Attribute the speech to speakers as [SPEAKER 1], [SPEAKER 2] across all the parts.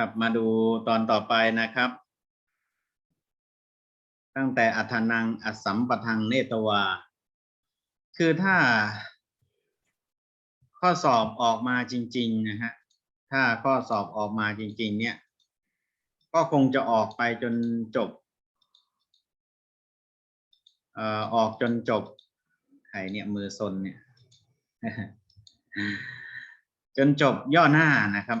[SPEAKER 1] ครับมาดูตอนต่อไปนะครับ ตั้งแต่อัธนังอสสัมปทังเนตวา คือถ้า ข้อสอบออกมาจริง ๆ นะฮะถ้าข้อสอบออกมาจริง ๆ เนี่ย ก็คงจะออกไปจนจบเอ่อออกจนจบใครเนี่ยมือซนเนี่ย จนจบย่อหน้านะครับ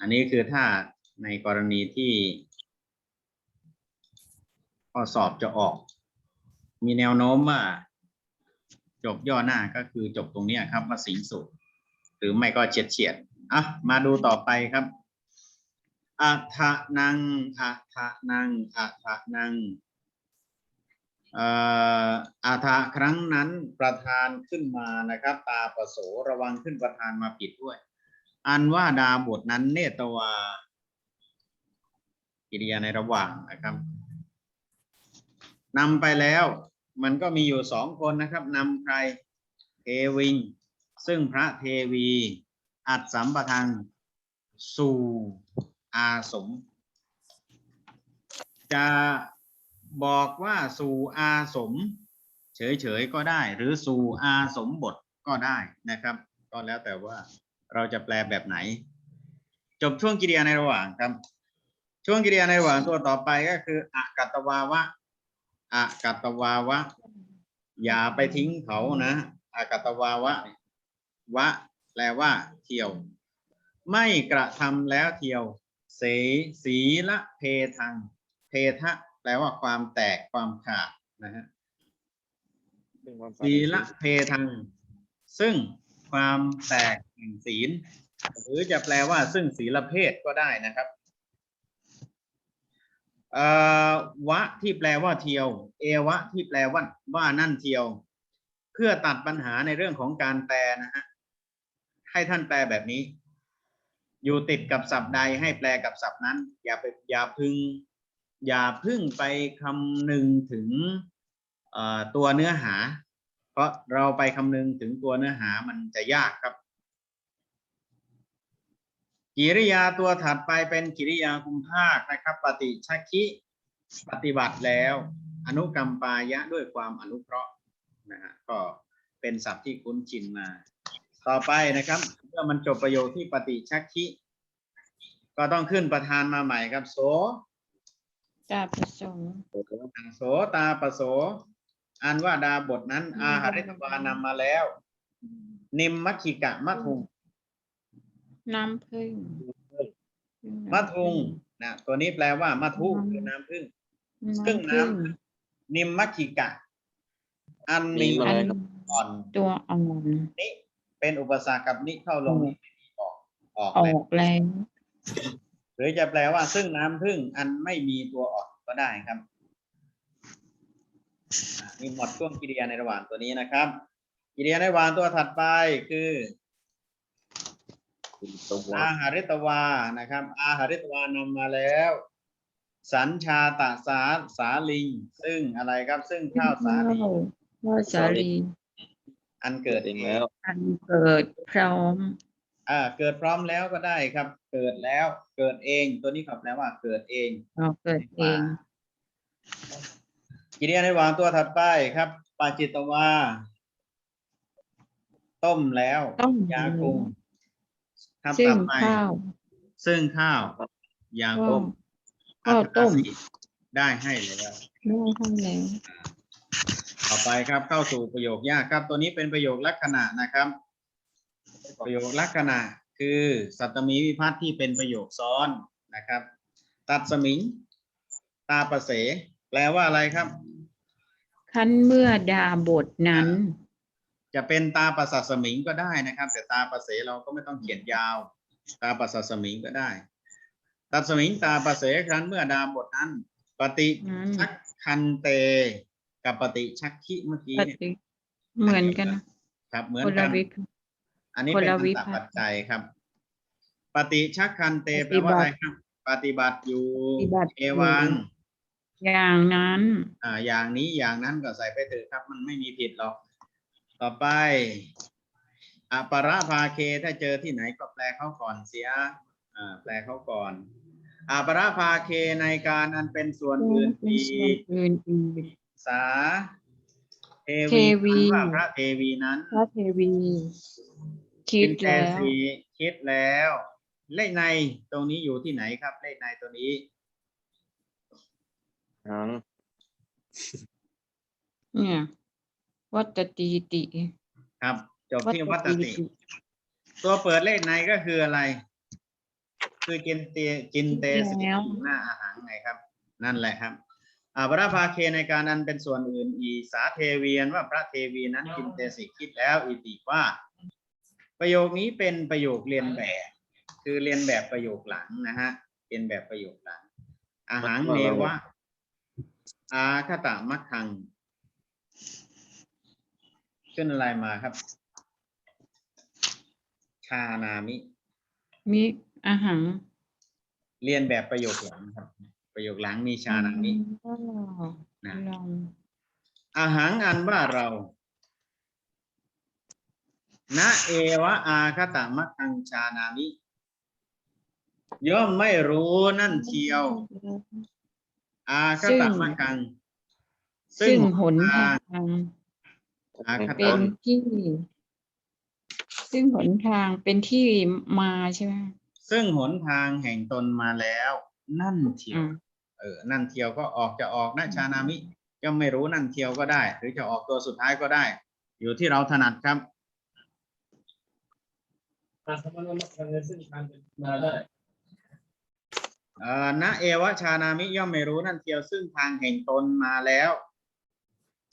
[SPEAKER 1] อันนี้คือถ้าในกรณีที่ข้อสอบจะออก มีแนวโน้มว่า จบย่อหน้าก็คือจบตรงนี้ครับว่าสิงสุดหรือไม่ก็เฉียดเฉียดอะมาดูต่อไปครับอัทะนังอัทะนังอัทะนังอ่ออัทะครั้งนั้นประธานขึ้นมานะครับ ตาประโสระวังขึ้นประธานมาผิดด้วย อันว่าดาบทนั้น เนตวากิริยาในระหว่างนะครับนำไปแล้ว มันก็มีอยู่สองคนนะครับนำใครเทวิง ซึ่งพระเทวี อัดสัมปทัง สู่อาสม จะบอกว่าสู่อาสม เฉยๆก็ได้ หรือสู่อาสมบทก็ได้นะครับ ก็แล้วแต่ว่า เราจะแปลแบบไหน จบช่วงกิริยาในระหว่างครับ ช่วงกิริยาในระหว่างตัวต่อไปก็คืออกัตตวาวะอกัตตวาวะ อย่าไปทิ้งเขานะอกัตตวาวะ วะ แปลว่า เที่ยว ไม่กระทำแล้วเที่ยว เสสีละเพทัง เพทะ แปลว่าความแตกความขาดนะฮะ
[SPEAKER 2] เป็นความฝัน
[SPEAKER 1] ศีละเพทัง ซึ่ง ความแตกแห่งศีล หรือจะแปลว่าซึ่งศีลเพศก็ได้นะครับเอวะที่แปลว่าเที่ยว เอวะที่แปลว่าว่านั่นเที่ยว เพื่อตัดปัญหาในเรื่องของการแปลนะฮะให้ท่านแปลแบบนี้ อยู่ติดกับศัพท์ใดให้แปลกับศัพท์นั้น อย่าไปอย่าพึง อย่าพึ่งไปคำนึงถึงตัวเนื้อหา ราะเราไปคำนึงถึงตัวเนื้อหามันจะยากครับ กิริยาตัวถัดไปเป็นกิริยาคุมภาคนะครับ ปฏิชักคิปฏิบัติแล้ว อนุกรรมปายะด้วยความอนุเคราะห์นะฮะก็เป็นศัพท์ที่คุ้นชินมา ต่อไปนะครับเมื่อมันจบประโยคที่ปฏิชักคิก็ต้องขึ้นประธานมาใหม่ครับ โส
[SPEAKER 3] ตาประสงค์
[SPEAKER 1] โสตาปโส อันว่าดาบทนั้น อาหาริตวานำมาแล้ว นิมมัคคิกะมัทุง
[SPEAKER 3] น้ำผึ้ง
[SPEAKER 1] มัทุงนะตัวนี้แปลว่ามัทุคือน้ำผึ้งซึ่งน้ำนิมมัคคิกะ อันมี
[SPEAKER 3] อัน
[SPEAKER 1] อ่อน
[SPEAKER 3] ตัวอ่อน
[SPEAKER 1] นี้เป็นอุปสรรคกับนิเข้าลงนี้ไม่มีออกออก
[SPEAKER 3] อ
[SPEAKER 1] เลย
[SPEAKER 3] อกแล้ว
[SPEAKER 1] หรือจะแปลว่าซึ่งน้ำผึ้งอันไม่มีตัวอ่อนก็ได้ครับ อะนี่หมดช่วงกิริยาในระหว่างตัวนี้นะครับ กิริยาในระหว่างตัวถัดไปคือ
[SPEAKER 2] ตรงว่า
[SPEAKER 1] อาหาริตวานะครับ อาหาริตวานำมาแล้ว สัญชาตสาสาลิง ซึ่งอะไรครับซึ่งข้าวสาลี
[SPEAKER 3] ข้าวสาลี
[SPEAKER 1] อันเกิด
[SPEAKER 2] เองแล้ว
[SPEAKER 3] อันเกิดพร้อม
[SPEAKER 1] อ่าเกิดพร้อมแล้วก็ได้ครับ เกิดแล้วเกิดเอง ตัวนี้เขาแปลว่าเกิดเอง
[SPEAKER 3] ออกเกิดเอง
[SPEAKER 1] กิริยาในวางตัวถัดไปครับ ปาจิตวา ต้มแล้ว
[SPEAKER 3] ต้ม
[SPEAKER 1] ยาคุมทำ
[SPEAKER 3] ซึ่
[SPEAKER 1] ตั
[SPEAKER 3] ง
[SPEAKER 1] บใหม่
[SPEAKER 3] ข้าว
[SPEAKER 1] ซึ่งข้าว ยา
[SPEAKER 3] ก็
[SPEAKER 1] ต้ม
[SPEAKER 3] ข้าวต้ม
[SPEAKER 1] อัตตาสิได้ให้แล้ว
[SPEAKER 3] ได้ให้แล้ว
[SPEAKER 1] ต่อไปครับเข้าสู่ประโยคยากครับ ตัวนี้เป็นประโยคลักษณะนะครับ ประโยคลักษณะคือสัตตมีวิพัฒน์ที่เป็นประโยคซ้อนนะครับ ตัดสมิง ตาประเส แปลว่าอะไรครับ
[SPEAKER 3] ขั้นเมื่อดาบทนั้น
[SPEAKER 1] จะเป็นตาประสัสสมิงก็ได้นะครับ แต่ตาประเสเราก็ไม่ต้องเขียนยาว ตาประสัสสมิงก็ได้ตัดสมิงตาประเสครั้นเมื่อดาบทนั้น ปฏิ
[SPEAKER 3] นั้น
[SPEAKER 1] ชักคันเต กับปฏิชักขิเมื่อกี้
[SPEAKER 3] ป
[SPEAKER 1] เนี่ย
[SPEAKER 3] ฏิเหมือนกันนะครับ
[SPEAKER 1] เหมือน
[SPEAKER 3] คน
[SPEAKER 1] กั
[SPEAKER 3] ละ
[SPEAKER 1] น
[SPEAKER 3] วิธ
[SPEAKER 1] อันนี้
[SPEAKER 3] คน
[SPEAKER 1] เป็น
[SPEAKER 3] ละวิ
[SPEAKER 1] คำศัพท์
[SPEAKER 3] พั
[SPEAKER 1] ปั
[SPEAKER 3] ฒ
[SPEAKER 1] จ
[SPEAKER 3] น์
[SPEAKER 1] จัยครับ ปฏิชักคันเต
[SPEAKER 3] ป
[SPEAKER 1] แปล
[SPEAKER 3] ฏิ
[SPEAKER 1] ว่า
[SPEAKER 3] บัติ
[SPEAKER 1] อะไรครับ ปฏิบัติอยู่
[SPEAKER 3] ปฏิบัติ
[SPEAKER 1] เอวัง
[SPEAKER 3] อย่างนั้น
[SPEAKER 1] อ่า อย่างนี้อย่างนั้นก็ใส่ไปเถอะครับ มันไม่มีผิดหรอก ต่อไปอปราภาเคถ้าเจอที่ไหนก็แปลเขาก่อนเสีย อ่า แปลเขาก่อนอาปราภาเคในการอันเป็นส่วนอื่น
[SPEAKER 3] เป็น
[SPEAKER 1] อี
[SPEAKER 3] ส่วน
[SPEAKER 1] ก
[SPEAKER 3] อื่นอีก
[SPEAKER 1] สาเท
[SPEAKER 3] เทวี
[SPEAKER 1] วีว่าพระเทวีนั้น
[SPEAKER 3] พระเทวี คิด
[SPEAKER 1] กินแก
[SPEAKER 3] แล้ว
[SPEAKER 1] สีคิดแล้ว เลขในตรงนี้อยู่ที่ไหนครับ เลขในตัวนี้
[SPEAKER 2] หาง
[SPEAKER 3] เนี่ย วัตตีติ
[SPEAKER 1] ครับ จบ
[SPEAKER 3] วั
[SPEAKER 1] ที่
[SPEAKER 3] ต
[SPEAKER 1] วัต
[SPEAKER 3] ตี
[SPEAKER 1] ติ
[SPEAKER 3] ติ
[SPEAKER 1] ตัวเปิดเลขในก็คืออะไร คือจินเตจินเตสติหน้าอาหารไงครับ นั่นแหละครับอาพระภาเคในการนั้นเป็นส่วนอื่น อีสาเทเวียนว่าพระเทวีนั้นจินเตสิคิดแล้ว อิติว่า ประโยคนี้เป็นประโยคเรียนแบบ คือเรียนแบบประโยคหลังนะฮะเรียนแบบประโยคหลังอาหารเนวะ อาคตะมัคคัง ขึ้นอะไรมาครับ ชานามิ
[SPEAKER 3] มิอาหาร
[SPEAKER 1] เรียนแบบประโยคหลังครับ ประโยคหลังมีชานามิ
[SPEAKER 3] ก็
[SPEAKER 1] นะ
[SPEAKER 3] ลอง
[SPEAKER 1] อาหารอันว่าเรานะเอวะอาคตะมัคคังชานามิ ย่อมไม่รู้นั่นเทียว อาคตะมัคคัง
[SPEAKER 3] ซึ่งหนทาง
[SPEAKER 1] อาค
[SPEAKER 3] เป็
[SPEAKER 1] ตะ
[SPEAKER 3] นที่ ซึ่งหนทางเป็นที่มาใช่ไหม
[SPEAKER 1] ซึ่งหนทางแห่งตนมาแล้ว นั่นเทียว
[SPEAKER 3] อ่า
[SPEAKER 1] เออ นั่นเทียวก็ออกจะออกนะชานามิย่อมไม่รู้นั่นเทียวก็ได้ หรือจะออกตัวสุดท้ายก็ได้ อยู่ที่เราถนัดครับ
[SPEAKER 4] อาสมณมัคคังในซึ่งทางเป็นมาได้
[SPEAKER 1] เอ่อนะเอวชานามิย่อมไม่รู้นั่นเทียวซึ่งทางแห่งตนมาแล้ว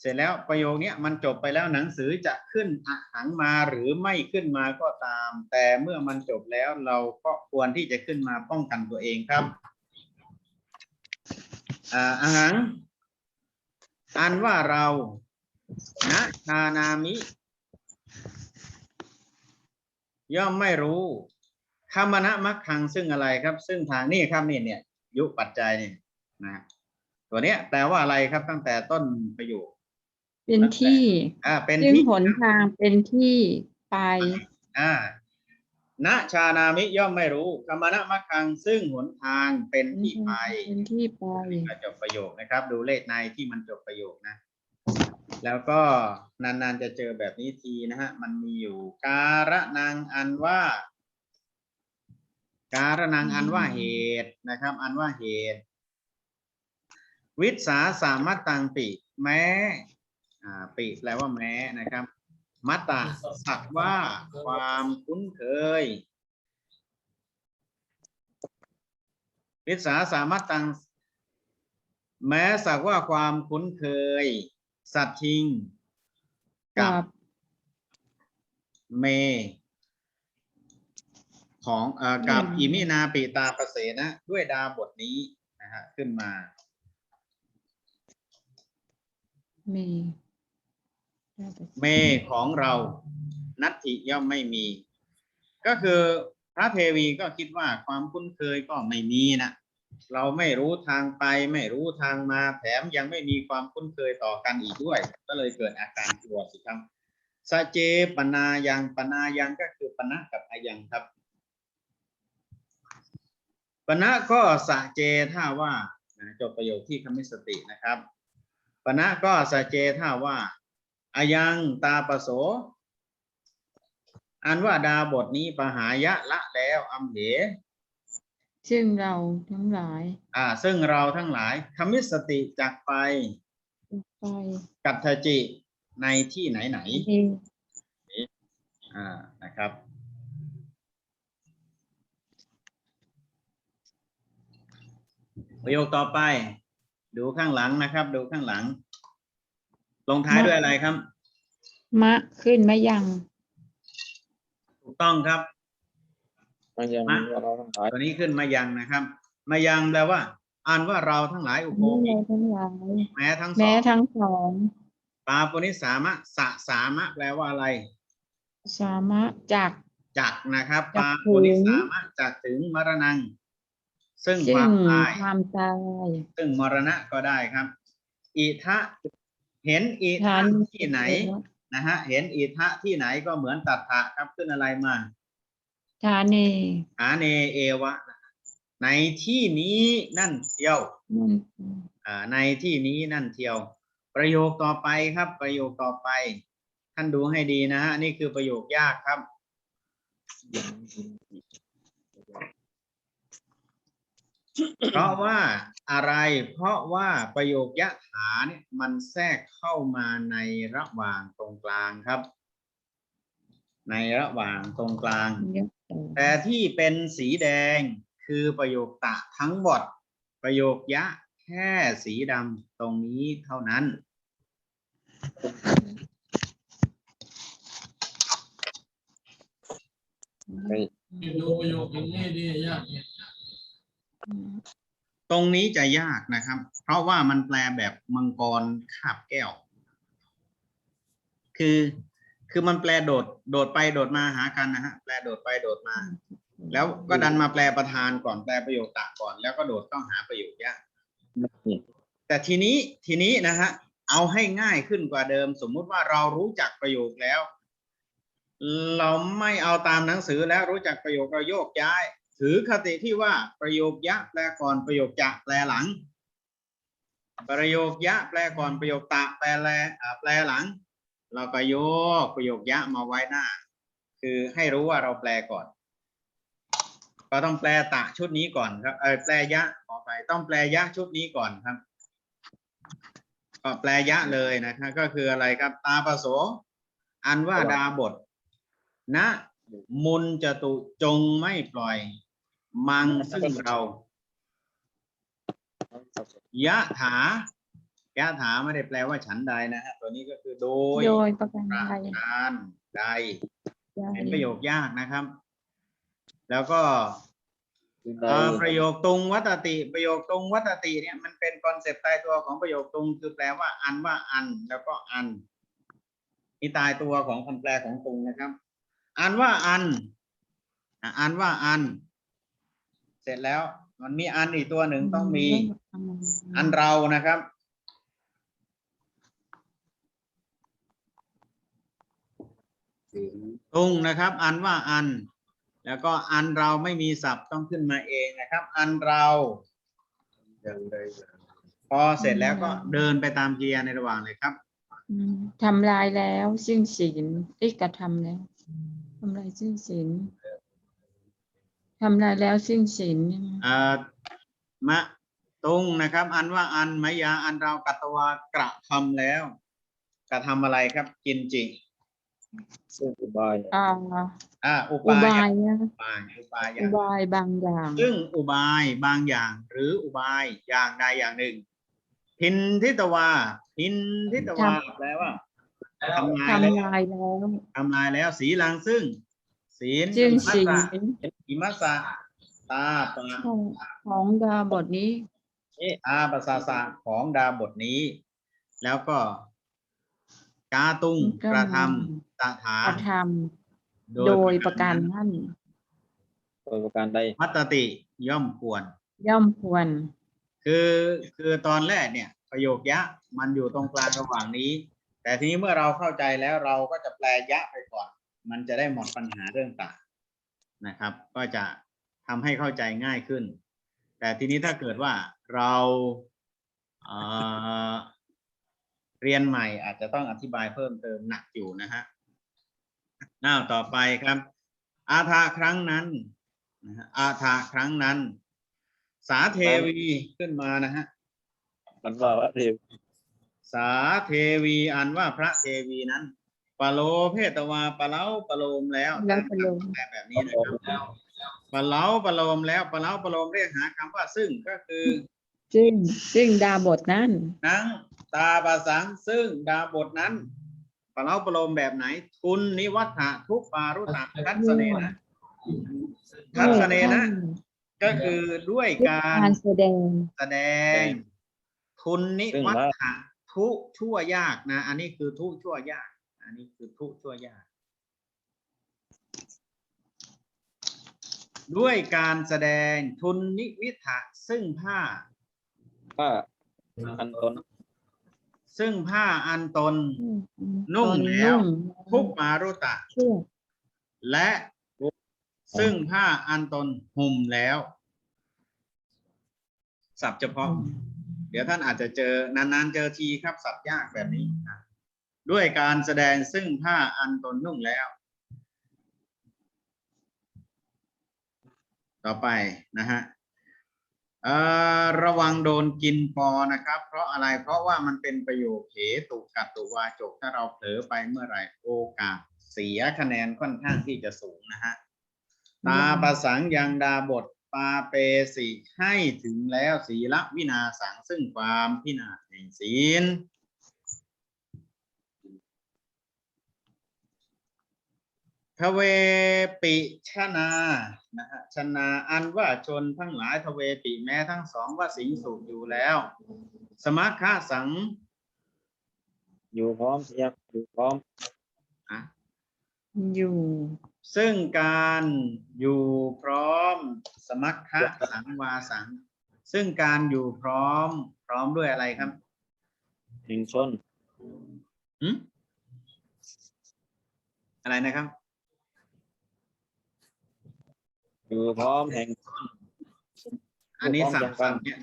[SPEAKER 1] เสร็จแล้วประโยคนี้มันจบไปแล้วหนังสือจะขึ้นอหังมาหรือไม่ขึ้นมาก็ตาม แต่เมื่อมันจบแล้วเราก็ควรที่จะขึ้นมาป้องกันตัวเองครับอาหัง อันว่าเรานะชานามิ ย่อมไม่รู้ คามนะมักคังซึ่งอะไรครับ ซึ่งทางนี่ครับนี่เนี่ย ยุปัจจัยนี่นะตัวเนี้ยแปลว่าอะไรครับตั้งแต่ต้นประโยค
[SPEAKER 3] เป็นที่
[SPEAKER 1] อ่า เป็น
[SPEAKER 3] ซึ่ง
[SPEAKER 1] ที่
[SPEAKER 3] หนทางเป็นที่ไป
[SPEAKER 1] อ่าณชานามิย่อมไม่รู้คามนะมักคังซึ่งหนทางเป็นที่ไป
[SPEAKER 3] เป็นที่ไป
[SPEAKER 1] ก็จบประโยคนะครับ ดูเลขในที่มันจบประโยคนะ แล้วก็นานๆจะเจอแบบนี้ทีนะฮะ มันมีอยู่การะนังอันว่า การะนังอันว่าเหตุนะครับ อันว่าเหตุ วิสาสามัตตังปิ แม้อ่าปิแปลว่าแม้นะครับ มัตตะสักว่าความคุ้นเคย วิสาสามัตตัง แม้สักว่าความคุ้นเคย สัตทิง กั
[SPEAKER 3] กับบ
[SPEAKER 1] เม ของเอ่อกับ
[SPEAKER 3] อืม
[SPEAKER 1] อิมินาปิตาประเสนะ ด้วยดาบทนี้นะฮะขึ้นมา
[SPEAKER 3] มี
[SPEAKER 1] เมของเรา นัตถิย่อมไม่มี ก็คือพระเทวีก็คิดว่าความคุ้นเคยก็ไม่มีนะเราไม่รู้ทางไปไม่รู้ทางมาแถมยังไม่มีความคุ้นเคยต่อกันอีกด้วย ก็เลยเกิดอาการกลัวสิครับสะเจปนายังปนายังก็คือปนะกับอายังครับ ปณะก็สะเจท่าว่านะจบประโยคที่คำมิสตินะครับปณะก็สะเจท่าว่าอายังตาปโสอันว่าดาบทนี้ปหายะละแล้วอัมเห
[SPEAKER 3] ซึ่งเราทั้งหลาย
[SPEAKER 1] อ่า ซึ่งเราทั้งหลายคำมิสติจากไป
[SPEAKER 3] ไป
[SPEAKER 1] กัตถจิในที่ไหนไหน
[SPEAKER 3] เอง
[SPEAKER 1] ๆอ่านะครับ ประโยคต่อไป ดูข้างหลังนะครับ ดูข้างหลัง ลงท้ายด้วยอะไรครับ
[SPEAKER 3] มะขึ้นมะยัง
[SPEAKER 1] ถูกต้องครับ
[SPEAKER 2] มันยัง
[SPEAKER 1] อะ
[SPEAKER 2] ว่าเราทั้งหลาย
[SPEAKER 1] ตัวนี้ขึ้นมายังนะครับ มายังแปลว่า อ่านว่าเราทั้งหลายอุโภ
[SPEAKER 3] นี่
[SPEAKER 1] คิ
[SPEAKER 3] เราทั้งหลาย
[SPEAKER 1] แม้ทั้งส
[SPEAKER 3] แม้
[SPEAKER 1] อง
[SPEAKER 3] ทั้งสอง
[SPEAKER 1] ปาปุนิสามะสะสามะ แปลว่าอะไร
[SPEAKER 3] สามารถจาก
[SPEAKER 1] จักนะครับ
[SPEAKER 3] จั
[SPEAKER 1] ปากปุนิสามะจักถึงมรณัง ซึ่ง
[SPEAKER 3] ซึ่
[SPEAKER 1] ค
[SPEAKER 3] ง
[SPEAKER 1] วามตาย
[SPEAKER 3] ความตาย
[SPEAKER 1] ซึ่งมรณะก็ได้ครับ อิทะเห็นอิทะ
[SPEAKER 3] ฉัน
[SPEAKER 1] ที่ไหนนะฮะเห็นอิทะที่ไหนก็เหมือนตัดถะครับขึ้นอะไรมา
[SPEAKER 3] ฐานี
[SPEAKER 1] หาเนเอวะ ในที่นี้นั่นเที่ยว
[SPEAKER 3] นั่น
[SPEAKER 1] อ่าในที่นี้นั่นเที่ยว ประโยคต่อไปครับ ประโยคต่อไป ท่านดูให้ดีนะฮะนี่คือประโยคยากครับ เพราะว่าอะไร เพราะว่าประโยคยะถาเนี่ยมันแทรกเข้ามาในระหว่างตรงกลางครับ ในระหว่างตรงกลาง
[SPEAKER 3] เยอะ
[SPEAKER 1] แต่ที่เป็นสีแดงคือประโยคตะทั้งหมดประโยคยะแค่สีดำตรงนี้เท่านั้น
[SPEAKER 2] ไม่
[SPEAKER 4] ดูประโยคอย่างนี้ดียาก
[SPEAKER 1] ตรงนี้จะยากนะครับ เพราะว่ามันแปลแบบมังกรคาบแก้ว คือคือมันแปลโดดโดดไปโดดมาหากันนะฮะแปลโดดไปโดดมา แล้วก็ดันมาแปลประธานก่อนแปลประโยคตะก่อน แล้วก็โดดเข้าหาประโยคยะ
[SPEAKER 2] ไม่
[SPEAKER 1] แต่ทีนี้ทีนี้นะฮะเอาให้ง่ายขึ้นกว่าเดิม สมมุติว่าเรารู้จักประโยคแล้ว เราไม่เอาตามหนังสือแล้วรู้จักประโยคเราโยกย้าย ถือคติที่ว่าประโยคยะแปลก่อนประโยคจะแปลหลัง ประโยคยะแปลก่อนประโยคตะแปลแลแปลหลัง เราก็โยกประโยคยะมาไว้หน้า คือให้รู้ว่าเราแปลก่อนก็ต้องแปลตะชุดนี้ก่อนครับเออแปลยะขอไปต้องแปลยะชุดนี้ก่อนครับ ก็แปลยะเลยนะครับก็คืออะไรครับ ตาประโสอันว่าดาบท นะ มุนจตุจงไม่ปล่อย มังซึ่งเรา ยะถายะถาไม่ได้แปลว่าฉันใดนะฮะตัวนี้ก็คือโดย
[SPEAKER 3] โดยประการ
[SPEAKER 1] ประ
[SPEAKER 3] ใด
[SPEAKER 1] การใด
[SPEAKER 3] ใด
[SPEAKER 1] เป็นประโยคยากนะครับ แล้วก็
[SPEAKER 2] คือ
[SPEAKER 1] เอ่อประโยคตรงวัตติ ประโยคตรงวัตติเนี่ยมันเป็นคอนเซปต์ตายตัวของประโยคตรงคือแปลว่าอันว่าอัน แล้วก็อันที่ตายตัวของคำแปลของตรงนะครับ อันว่าอันอะอันว่าอัน เสร็จแล้ว มันมีอันอีกตัวหนึ่งต้องมี อันเรานะครับ ตรงนะครับ อันว่าอัน แล้วก็อันเราไม่มีศัพท์ต้องขึ้นมาเองนะครับ อันเราพอเสร็จแล้วก็เดินไปตามเกียร์ในระหว่างเลยครับ
[SPEAKER 3] อืมทำลายแล้ว ซึ่งศีลได้กระทำแล้วทำลายซึ่งศีล ทำลายแล้วซึ่งศีลใช่ไหม
[SPEAKER 1] เอ่อมะตรงนะครับ อันว่าอันมายาอันเรากัตวากระทำแล้วกระทำอะไรครับ กินจิ
[SPEAKER 2] ซึ่งอุบาย
[SPEAKER 3] อ่า
[SPEAKER 1] อ่าอุ
[SPEAKER 3] อุ
[SPEAKER 1] บา
[SPEAKER 3] บายยนะ
[SPEAKER 1] อุบายอุบายอ
[SPEAKER 3] อุ
[SPEAKER 1] ย่าง
[SPEAKER 3] บายบางอย่าง
[SPEAKER 1] ซึ่งอุบายบางอย่างหรืออุบายอย่างใดอย่างหนึ่ง พินทิตวาพินทิตวาแปลว่าทำลายแล้ว
[SPEAKER 3] ทำลายแล้ว
[SPEAKER 1] ทำลายแล้วสีลังซึ่ง ศีล
[SPEAKER 3] ซึ่ง
[SPEAKER 1] อิมัส
[SPEAKER 3] ศีล
[SPEAKER 1] สะอิมัสสะตาปะ
[SPEAKER 3] ของของดาบทนี้
[SPEAKER 1] เออาปะสาสะของดาบทนี้ แล้วก็กาตุง
[SPEAKER 3] ก็
[SPEAKER 1] กระทำตะถาก
[SPEAKER 3] ระทำโดยประการนั่น
[SPEAKER 2] โดยประการใด
[SPEAKER 1] มัตตติย่อมควร
[SPEAKER 3] ย่อมควร
[SPEAKER 1] คือคือตอนแรกเนี่ย ประโยคยะมันอยู่ตรงกลางระหว่างนี้ แต่ทีนี้เมื่อเราเข้าใจแล้วเราก็จะแปลยะไปก่อน มันจะได้หมดปัญหาเรื่องตานะครับ ก็จะทำให้เข้าใจง่ายขึ้น แต่ทีนี้ถ้าเกิดว่าเราเอ่อเรียนใหม่อาจจะต้องอธิบายเพิ่มเติมหนักอยู่นะฮะหน้าต่อไปครับ อาทาครั้งนั้นนะฮะอาทาครั้งนั้น สาเทวีขึ้นมานะฮะ
[SPEAKER 2] มันว่าว่าเร็ว
[SPEAKER 1] สาเทวีอันว่าพระเทวีนั้น ปะโลเพตวาปะเล้าปะโลมแล้ว
[SPEAKER 3] แล้วปะโลม
[SPEAKER 1] แปลแบบนี้นะครับปะเล้าปะโลมแล้วปะเล้าปะโลมเรียกหาคำว่าซึ่งก็คือ
[SPEAKER 3] ซึ่งซึ่งดาบทนั้น
[SPEAKER 1] นังตาปะสังซึ่งดาบทนั้นปะเล้าปะโลมแบบไหนทุนนิวัฏฐะทุกปารุตะทัศเนนะทัศเนนะ ก็คือด้วยการ
[SPEAKER 3] การแสดง
[SPEAKER 1] แสดง ทุนนิวัฏฐะทุชั่วยากนะ อันนี้คือทุชั่วยาก อันนี้คือทุชั่วยาก ด้วยการแสดงทุนนิวิถะซึ่งผ้า
[SPEAKER 2] ว่าอันตน
[SPEAKER 1] ซึ่งผ้าอันตน นุ่
[SPEAKER 3] นุ่
[SPEAKER 1] งแล้วทุกมารุตะ
[SPEAKER 3] ชั่ว
[SPEAKER 1] และซึ่งผ้าอันตนห่มแล้วศัพท์เฉพาะ เดี๋ยวท่านอาจจะเจอนานๆเจอทีครับศัพท์ยากแบบนี้อะ ด้วยการแสดงซึ่งผ้าอันตนนุ่งแล้ว ต่อไปนะฮะระวังโดนกินปอนะครับ เพราะอะไรเพราะว่ามันเป็นประโยคเหตุกัตตุวาจกถ้าเราเผลอไปเมื่อไหร่โอกาสเสียคะแนนค่อนข้างที่จะสูงนะฮะตาประสังยังดาบทปาเปสิให้ถึงแล้วศีละวินาสังซึ่งความพินาศแห่งศีล ทเวปิชนานะฮะชนาอันว่าชนทั้งหลายทเวปิแม้ทั้งสองว่าสิงสุขอยู่แล้ว สมัคคะสัง
[SPEAKER 2] อยู่พร้อมเสียอยู่พร้อม
[SPEAKER 1] อะ
[SPEAKER 3] อยู่
[SPEAKER 1] ซึ่งการอยู่พร้อม สมัคคะสังวาสัง ซึ่งการอยู่พร้อม พร้อมด้วยอะไรครับ
[SPEAKER 2] แห่งชน
[SPEAKER 1] หืมอะไรนะครับ
[SPEAKER 2] อยู่พร้อมแห่ง
[SPEAKER 1] อันนี้
[SPEAKER 2] อยู่พร้
[SPEAKER 1] สั
[SPEAKER 2] อม
[SPEAKER 1] บ
[SPEAKER 2] กัน
[SPEAKER 1] สับเนี่ย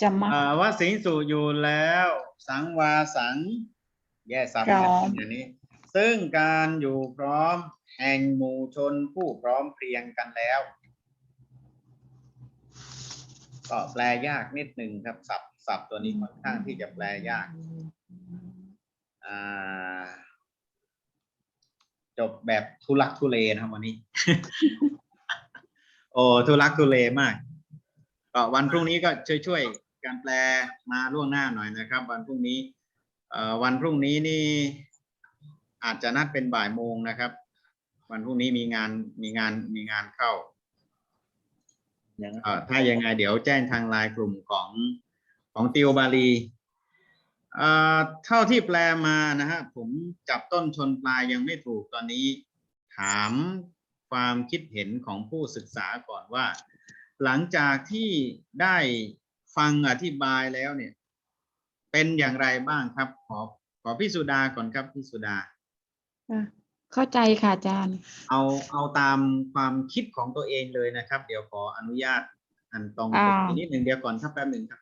[SPEAKER 3] สมัคร
[SPEAKER 1] เอ่อว่าสิงสู่อยู่แล้ว สังวาสัง แย่สับ
[SPEAKER 3] พร้อม
[SPEAKER 1] อย่างนี้ ซึ่งการอยู่พร้อมแห่งหมู่ชนผู้พร้อมเพรียงกันแล้วก็แปลยากนิดหนึ่งครับสับสับตัวนี้ค่อนข้างที่จะแปลยาก อ่า จบแบบทุลักทุเลนะครับวันนี้ โอ้ทุลักทุเลมากก็วันพรุ่งนี้ก็ช่วยช่วยการแปลมาล่วงหน้าหน่อยนะครับ วันพรุ่งนี้เอ่อวันพรุ่งนี้นี่อาจจะนัดเป็นบ่ายโมงนะครับ วันพรุ่งนี้มีงานมีงานมีงานเข้า
[SPEAKER 2] อย่าง
[SPEAKER 1] เอ่อถ้ายังไงเดี๋ยวแจ้งทางไลน์กลุ่มของของติวบาลี เอ่อเท่าที่แปลมานะฮะผมจับต้นชนปลายยังไม่ถูกตอนนี้ ถามความคิดเห็นของผู้ศึกษาก่อนว่า หลังจากที่ได้ฟังอธิบายแล้วเนี่ย เป็นอย่างไรบ้างครับ ขอขอพี่สุดาก่อนครับพี่สุดา
[SPEAKER 3] อะเข้าใจค่ะอาจารย์
[SPEAKER 1] เอาเอาตามความคิดของตัวเองเลยนะครับ เดี๋ยวขออนุญาตอันตรง
[SPEAKER 3] อ่า
[SPEAKER 1] นิดหนึ่งเดียวก่อนครับแป๊บหนึ่งครับ